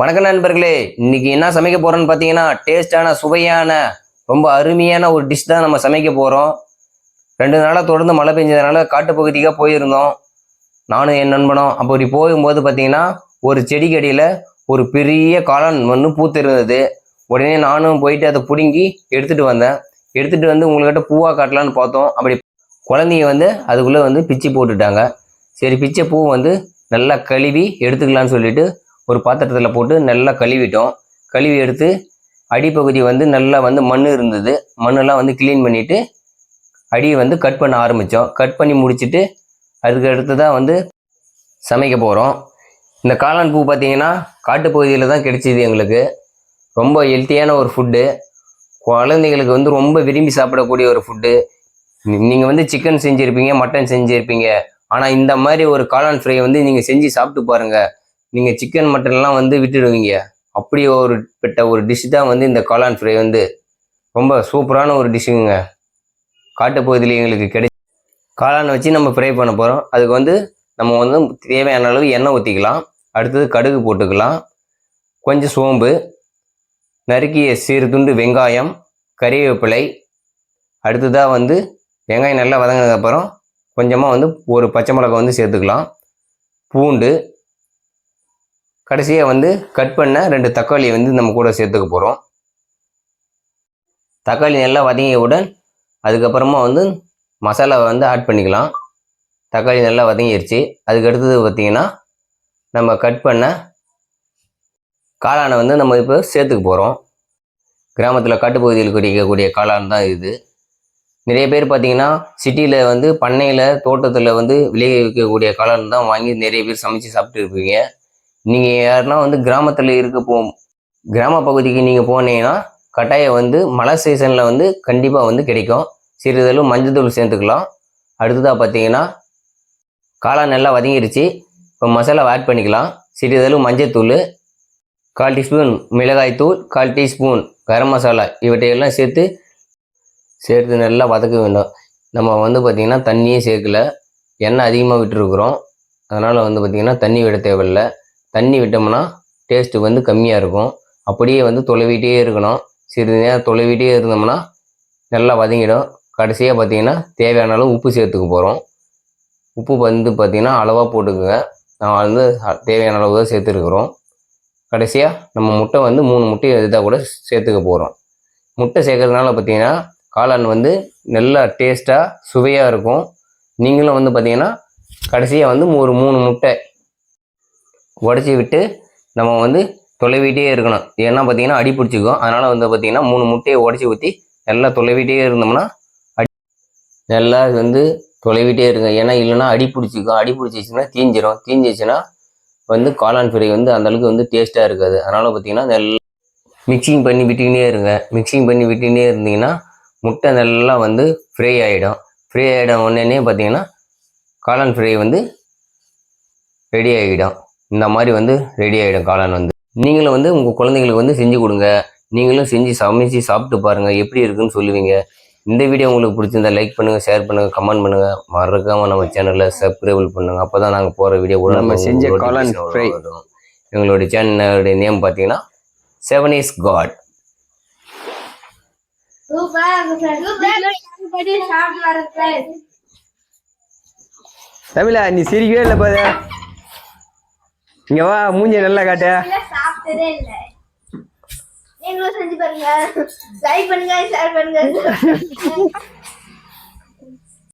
வணக்கம் நண்பர்களே இன்னைக்கு என்ன சமைக்க போறோம்னு பார்த்தீங்கன்னா டேஸ்டான சுவையான ரொம்ப அருமையான ஒரு டிஷ் தான் நம்ம சமைக்க போறோம். ரெண்டு நாளாக தொடர்ந்து மழை பெஞ்சதுனால காட்டுப்பகுதிக்காக போயிருந்தோம். நானும் என் நண்பனும் அப்படி போகும்போது பார்த்தீங்கன்னா ஒரு செடிக்கடியில் ஒரு பெரிய காளான் ஒன்று பூத்திருந்தது. உடனே நானும் போயிட்டு அதை பிடுங்கி எடுத்துகிட்டு வந்தேன். எடுத்துகிட்டு வந்து உங்கள்கிட்ட பூவாக காட்டலான்னு பார்த்தோம். அப்படி குழந்தைங்க வந்து அதுக்குள்ளே வந்து பிச்சு போட்டுட்டாங்க. சரி பிச்சை பூ வந்து நல்லா கழுவி எடுத்துக்கலான்னு சொல்லிட்டு ஒரு பாத்திரத்தில் போட்டு நல்லா கழுவிட்டோம். கழுவி எடுத்து அடிப்பகுதி வந்து நல்லா வந்து மண் இருந்தது. மண்ணெல்லாம் வந்து க்ளீன் பண்ணிவிட்டு அடியை வந்து கட் பண்ண ஆரம்பித்தோம் கட் பண்ணி முடிச்சுட்டு அதுக்கு அடுத்து தான் வந்து சமைக்க போகிறோம் இந்த காளான் பூ பார்த்தீங்கன்னா காட்டுப்பகுதியில் தான் கிடைச்சிது எங்களுக்கு. ரொம்ப ஹெல்த்தியான ஒரு ஃபுட்டு குழந்தைங்களுக்கு வந்து ரொம்ப விரும்பி சாப்பிடக்கூடிய ஒரு ஃபுட்டு நீங்கள் வந்து சிக்கன் செஞ்சுருப்பீங்க மட்டன் செஞ்சுருப்பீங்க. ஆனால் இந்த மாதிரி ஒரு காளான் ஃப்ரை வந்து நீங்கள் செஞ்சு சாப்பிட்டு பாருங்கள் நீங்கள் சிக்கன் மட்டன்லாம் வந்து விட்டுடுவீங்க. அப்படி ஒரு பெட்ட ஒரு டிஷ் தான் வந்து இந்த காளான் ஃப்ரை வந்து. ரொம்ப சூப்பரான ஒரு டிஷ்ஷுங்க காட்டுப்பகுதியில் எங்களுக்கு கிடை காளானை வச்சு நம்ம ஃப்ரை பண்ண போகிறோம் அதுக்கு வந்து நம்ம வந்து தேவையான அளவு எண்ணெய் ஊற்றிக்கலாம் அடுத்தது கடுகு போட்டுக்கலாம். கொஞ்சம் சோம்பு நறுக்கிய சிறு துண்டு வெங்காயம் கறிவேப்பிலை அடுத்ததாக வந்து வெங்காயம் நல்லா வதங்கினதுக்கப்புறம் கொஞ்சமாக வந்து ஒரு பச்சை மிளகாய் வந்து சேர்த்துக்கலாம். பூண்டு கடைசியாக வந்து கட் பண்ண ரெண்டு தக்காளியை வந்து நம்ம கூட சேர்த்துக்க போகிறோம் தக்காளி நல்லா வதங்கியவுடன் அதுக்கப்புறமா வந்து மசாலாவை வந்து ஆட் பண்ணிக்கலாம். தக்காளி நல்லா வதங்கிடுச்சு அதுக்கு அடுத்தது பார்த்தீங்கன்னா நம்ம கட் பண்ண காளானை வந்து நம்ம இப்போ சேர்த்துக்க போகிறோம் கிராமத்தில் காட்டுப்பகுதியில் கிடைக்கக்கூடிய காளான் தான் இது. நிறைய பேர் பார்த்தீங்கன்னா சிட்டியில் வந்து பண்ணையில் தோட்டத்தில் வந்து விளைவிக்கக்கூடிய காளான் தான் வாங்கி நிறைய பேர் சமைச்சு சாப்பிட்டு இருப்பீங்க நீங்கள் யாருன்னா வந்து கிராமத்தில் இருக்க போ கிராம பகுதிக்கு நீங்கள் போனீங்கன்னா கட்டாயம் வந்து மழை சீசனில் வந்து கண்டிப்பாக வந்து கிடைக்கும். சிறிதளவு மஞ்சள் சேர்த்துக்கலாம். அடுத்ததாக பார்த்தீங்கன்னா காளான் நல்லா வதங்கிருச்சு. இப்போ மசாலா ஆட் பண்ணிக்கலாம். சிறிதளவு மஞ்சத்தூள் கால் டீஸ்பூன் மிளகாய்த்தூள் கால் டீஸ்பூன் கரம் மசாலா இவற்றையெல்லாம் சேர்த்து சேர்த்து நல்லா வதக்க வேண்டும். நம்ம வந்து பார்த்திங்கன்னா தண்ணியே சேர்க்கல. எண்ணெய் அதிகமாக விட்டுருக்குறோம். அதனால் வந்து பார்த்திங்கன்னா தண்ணி விட தேவையில்லை. தண்ணி விட்டோம்னா டேஸ்ட்டு வந்து கம்மியாக இருக்கும். அப்படியே வந்து தொலைவிட்டே இருக்கணும். சிறிது நேரம் தொலைவிட்டே இருந்தோம்னா நல்லா வதங்கிடும். கடைசியாக பார்த்தீங்கன்னா தேவையான அளவு உப்பு சேர்த்துக்க போகிறோம் உப்பு வந்து பார்த்திங்கன்னா அளவாக போட்டுக்குங்க. நான் வந்து தேவையான அளவு தான் சேர்த்துருக்குறோம். கடைசியாக நம்ம முட்டை வந்து மூணு முட்டையை எடுத்தால் கூட சேர்த்துக்க போகிறோம் முட்டை சேர்க்கறதுனால பார்த்தீங்கன்னா காளான் வந்து நல்லா டேஸ்ட்டாக சுவையாக இருக்கும். நீங்களும் வந்து பார்த்திங்கன்னா கடைசியாக வந்து ஒரு மூணு முட்டை உடச்சி விட்டு நம்ம வந்து தொலைவிட்டே இருக்கணும். ஏன்னா பார்த்தீங்கன்னா அடி பிடிச்சிக்கும். அதனால் வந்து பார்த்திங்கன்னா மூணு முட்டையை உடச்சி ஊற்றி நல்லா தொலைவிட்டே இருந்தோம்னா அடி நல்லா வந்து தொலைவிட்டே இருங்க. ஏன்னா இல்லைன்னா அடி பிடிச்சிக்கும். அடி பிடிச்சிச்சுன்னா தீஞ்சிரும். தீஞ்சிச்சுன்னா வந்து காளான் ஃப்ரை வந்து அந்தளவுக்கு வந்து டேஸ்ட்டாக இருக்காது. அதனால் பார்த்தீங்கன்னா நல்லா மிக்சிங் பண்ணி விட்டுக்கினே இருங்க. மிக்சிங் பண்ணி விட்டுக்கினே இருந்தீங்கன்னா முட்டை நல்லா வந்து ஃப்ரை ஆகிடும் ஃப்ரை ஆகிடும் உடனே பார்த்தீங்கன்னா காளான் ஃப்ரை வந்து ரெடி ஆகிடும் இந்த மாதிரி வந்து ரெடி ஆகிடும் காளான் வந்து நீங்களும் வந்து உங்கள் குழந்தைங்களுக்கு வந்து செஞ்சு கொடுங்க நீங்களும் செஞ்சு சமைச்சு சாப்பிட்டு பாருங்கள் எப்படி இருக்குன்னு சொல்லுவீங்க இந்த வீடியோ உங்களுக்கு பிடிச்சிருந்தா லைக் பண்ணுங்கள் ஷேர் பண்ணுங்கள் கமெண்ட் பண்ணுங்கள் மறக்காமல் நம்ம சேனலை சப்ஸ்கிரைபிள் பண்ணுங்கள் அப்போ தான் நாங்கள் போகிற வீடியோ கூட நம்ம செஞ்ச காளான். எங்களுடைய சேனலுடைய நேம் பார்த்தீங்கன்னா செவன் இஸ் காட் தமிழா நீ சிரிக்கவே இல்லை பாரு இங்க வா மூஞ்சி நல்லா காட்ட. சாப்பிட்டதே இல்ல. நீங்களும் செஞ்சு பாருங்க. லைக் பண்ணுங்க ஷேர் பண்ணுங்க.